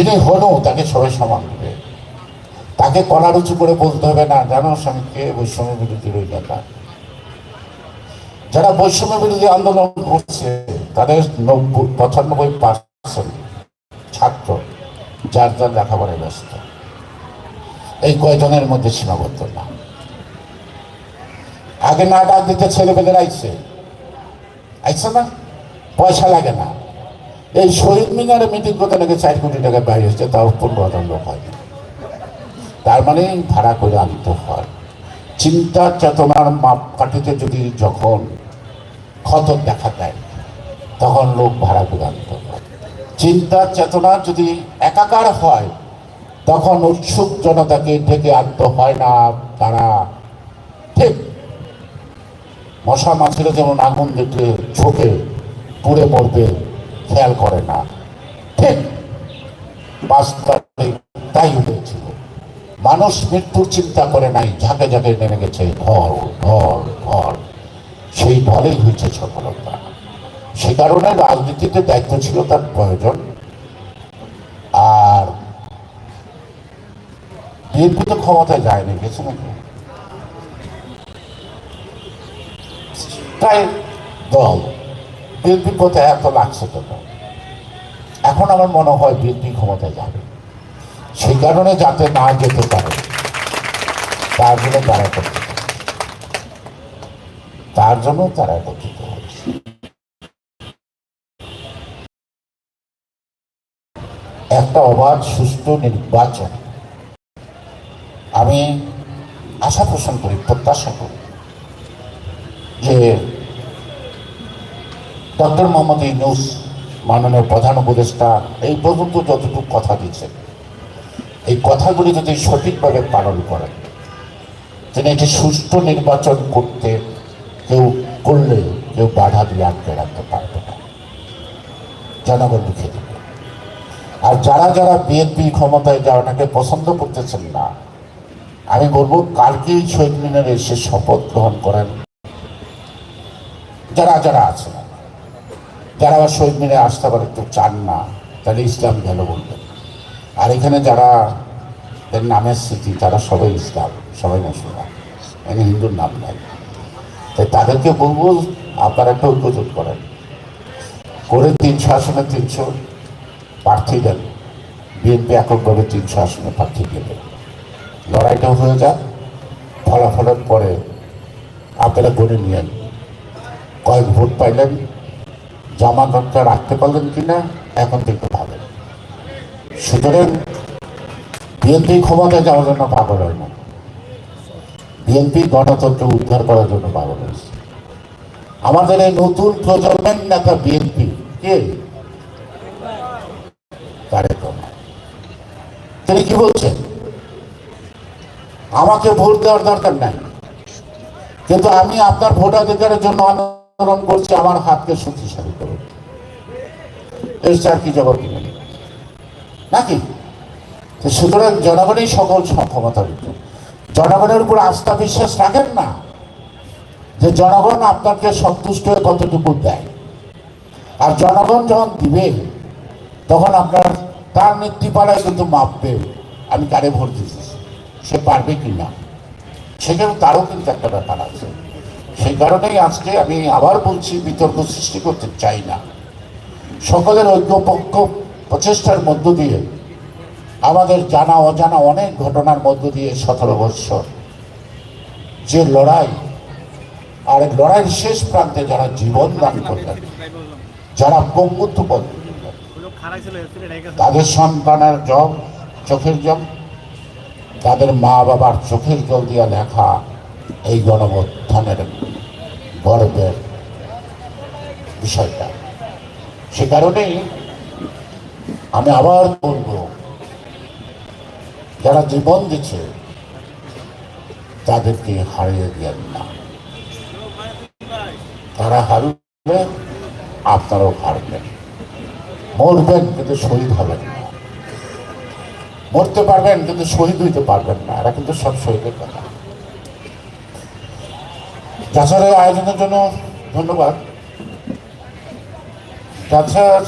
যিনি হলো তাকে সবাই সমান দেবে তাকে কলার উঁচু করে বলতে হবে, না, জানো স্বামীকে বৈষম্য বিরোধী নেতা যারা বৈষম্য বিরোধী আন্দোলন করছে, তাদের নব্বই, পঁচানব্বই পার্সেন্ট ছাত্র, যার যার লেখাপড়ায় ব্যস্ত। এই কয়জনের মধ্যে সীমাবদ্ধ না? আগে না ডাক দিতে ছেলেপেলের আইছে। আইছে না? পয়সা লাগে না। এই শহীদ মিনারে মিটিং করতে নাকি চার কোটি টাকা বাইরে হচ্ছে তাও পনেরো হাজার লোক হয় তার মানে ভাড়া করে আনতে হয়। চিন্তা চেতনার মাপকাঠিতে যদি যখন ক্ষত দেখা দেয়, তখন লোক ভাড়া করে আনতে হয়। চিন্তা চেতনা যদি একাকার হয়, তখন উৎসুক জনতাকে ডেকে আনতে হয় না, তারা ঠিক মশা মাছিরা যেমন আগুন দেখলে ঝোঁকে পুড়ে মরবে খেয়াল করে না। ঠিক পাঁচ তাই হয়েছিল। মানুষ মৃত্যুর চিন্তা করে নাই, ঝাঁকে ঝাঁকে নেমে গেছে। ঘর ঘর ঘর। সেই ঢলেই হয়েছে সফলতা। সে কারণে রাজনীতিতে দায়িত্ব ছিল তার প্রয়োজন। আর বিএনপি তো ক্ষমতায় যায়নি, গেছে নাকি? তাই দল। বিএনপি কোথায় এত লাগছে তো এখন আমার মনে হয় বিএনপি ক্ষমতায় যাবে। সেই কারণে যাতে না যেতে পারে, তার জন্য তারা করতে তার জন্য তারা হয়েছে একটা অবাধ, সুষ্ঠু নির্বাচন। আমি আশা পোষণ করি, প্রত্যাশা করি যে ডক্টর মোহাম্মদ ইউনুস, মাননীয় প্রধান উপদেষ্টা, এই পর্যন্ত যতটুকু কথা দিচ্ছেন এই কথাগুলি যদি সঠিকভাবে পালন করেন, তিনি একটি সুষ্ঠু নির্বাচন করতে কেউ করলে কেউ বাধা দিয়ে আটকে রাখতে পারবে না। জনগণ লিখে দেবে আর যারা যারা বিএনপি ক্ষমতায় যা যাওয়াটাকে পছন্দ করতেছেন না, আমি বলব কালকেই শহীদ মিনারে এসে শপথ গ্রহণ করেন। যারা যারা আছেন যারা শহীদ মিনারে আসতে পারে একটু চান না। তাহলে ইসলাম গেল বলবেন আর এখানে যারা, এর নামের স্মৃতি, তারা সবাই ইসলাম, সবাই মুসলমান। এখানে হিন্দুর নাম নাই। তাই তাদেরকে বলব, আপনারা একটা ঐক্যজোট করেন। করে তিনশো আসনে তিনশো প্রার্থী দেন। বিএনপি এককভাবে তিনশো আসনে প্রার্থী দেবে। লড়াইটাও হয়ে যাক। ফলাফলের পরে আপনারা করে নিয়েন। কয়েক ভোট পাইলেন। জমানতটা রাখতে পারলেন কিনা, এখন থেকে ভাবেন সুতরাং বিএনপি ক্ষমতায় যাওয়ার জন্য পাগল হয় না। বিএনপি গণতন্ত্র উদ্ধার করার জন্য পাগল হয়েছে। আমাদের এই নতুন প্রজন্মের নেতা বিএনপি, কে? রহমান। তিনি কি বলছেন? আমাকে ভোট দেওয়ার দরকার নাই। কিন্তু আমি আপনার ভোটাধিকারের জন্য আন্দোলন করছি, আমার হাতকে শক্তিশালী করুন এর কি জবাব দিবেন নাকি? সুতরাং জনগণই সকল ক্ষমতা দিচ্ছে জনগণের উপর আস্থা বিশ্বাস রাখেন না যে জনগণ আপনাকে সন্তুষ্ট হয়ে কতটুকু দেয়। আর জনগণ যখন দিবে, তখন আপনার তার নীতিপাড়ায় কিন্তু মাপবে আমি কারে ভোট দিতেছি। সে পারবে কি না? সেখানে তারও কিন্তু একটা ব্যাপার আছে। সেই কারণেই আজকে আমি আবার বলছি, বিতর্ক সৃষ্টি করতে চাই না। সকলের ঐক্যপক্ষ প্রচেষ্টার মধ্য দিয়ে, আমাদের জানা অজানা অনেক ঘটনার মধ্য দিয়ে সতেরো বৎসর। যে লড়াই আর লড়াইয়ের শেষ প্রান্তে যারা জীবন দান করলেন, যারা পঙ্গুত্ব তাদের সন্তানের জব, চোখের জব, তাদের মা বাবার চোখের জল দিয়া লেখা এই গণবত্থানের গর্বের বিষয়টা। সে কারণেই আমি আবার বলব, যারা জীবন দিচ্ছে, তাদেরকে হারিয়ে দেন না। তারা হারবে, আপনারাও হারবেন। মরবেন কিন্তু শহীদ হবেন না। মরতে পারবেন কিন্তু শহীদ হইতে পারবেন না। এরা কিন্তু সব শহীদের কথা। যাচারের আয়োজনের জন্য ধন্যবাদ। যাচার